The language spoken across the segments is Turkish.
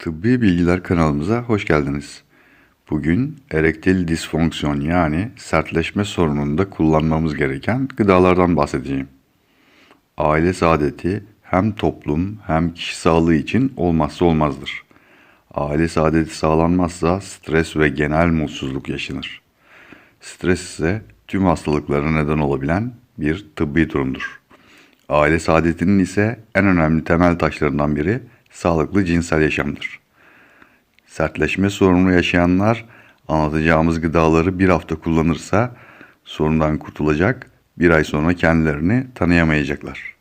Tıbbi Bilgiler kanalımıza hoş geldiniz. Bugün erektil disfonksiyon yani sertleşme sorununda kullanmamız gereken gıdalardan bahsedeceğim. Aile saadeti hem toplum hem kişi sağlığı için olmazsa olmazdır. Aile saadeti sağlanmazsa stres ve genel mutsuzluk yaşanır. Stres ise tüm hastalıklara neden olabilen bir tıbbi durumdur. Aile saadetinin ise en önemli temel taşlarından biri sağlıklı cinsel yaşamdır. Sertleşme sorunu yaşayanlar anlatacağımız gıdaları bir hafta kullanırsa sorundan kurtulacak, bir ay sonra kendilerini tanıyamayacaklar.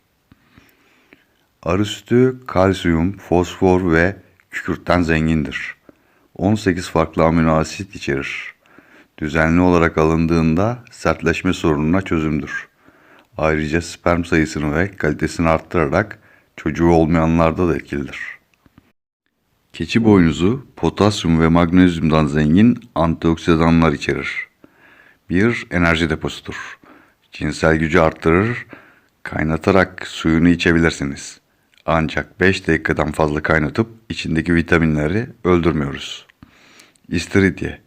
Arı sütü kalsiyum, fosfor ve kükürtten zengindir. 18 farklı amino asit içerir. Düzenli olarak alındığında sertleşme sorununa çözümdür. Ayrıca sperm sayısını ve kalitesini arttırarak çocuğu olmayanlarda da etkilidir. Keçi boynuzu potasyum ve magnezyumdan zengin antioksidanlar içerir. Bir enerji deposudur. Cinsel gücü arttırır, kaynatarak suyunu içebilirsiniz. Ancak 5 dakikadan fazla kaynatıp içindeki vitaminleri öldürmüyoruz. İstiridye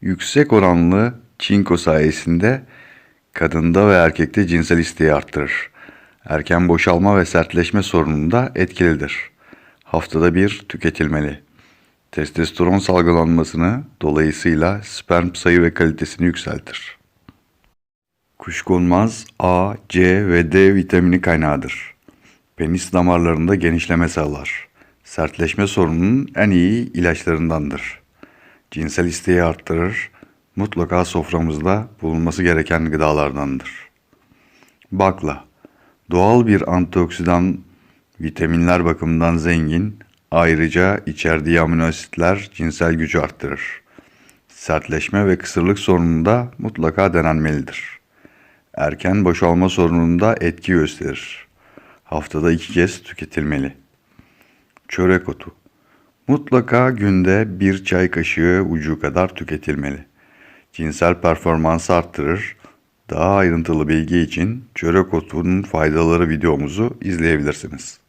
Yüksek oranlı çinko sayesinde kadında ve erkekte cinsel isteği arttırır. Erken boşalma ve sertleşme sorununda etkilidir. Haftada bir tüketilmeli. Testosteron salgılanmasını dolayısıyla sperm sayı ve kalitesini yükseltir. Kuşkonmaz A, C ve D vitamini kaynağıdır. Penis damarlarında genişleme sağlar. Sertleşme sorununun en iyi ilaçlarındandır. Cinsel isteği arttırır, mutlaka soframızda bulunması gereken gıdalardandır. Bakla, doğal bir antioksidan, vitaminler bakımından zengin, ayrıca içerdiği amino asitler cinsel gücü arttırır. Sertleşme ve kısırlık sorununda mutlaka denenmelidir. Erken boşalma sorununda etki gösterir. Haftada iki kez tüketilmeli. Çörek otu. Mutlaka günde bir çay kaşığı ucu kadar tüketilmeli. Cinsel performansı arttırır. Daha ayrıntılı bilgi için çörek otunun faydaları videomuzu izleyebilirsiniz.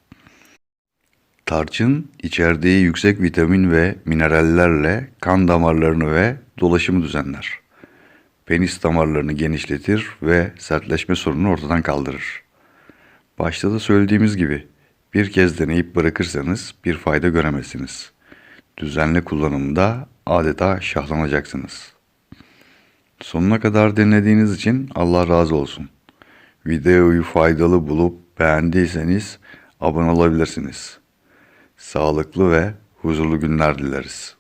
Tarçın içerdiği yüksek vitamin ve minerallerle kan damarlarını ve dolaşımı düzenler. Penis damarlarını genişletir ve sertleşme sorununu ortadan kaldırır. Başta da söylediğimiz gibi bir kez deneyip bırakırsanız bir fayda göremezsiniz. Düzenli kullanımda adeta şahlanacaksınız. Sonuna kadar dinlediğiniz için Allah razı olsun. Videoyu faydalı bulup beğendiyseniz abone olabilirsiniz. Sağlıklı ve huzurlu günler dileriz.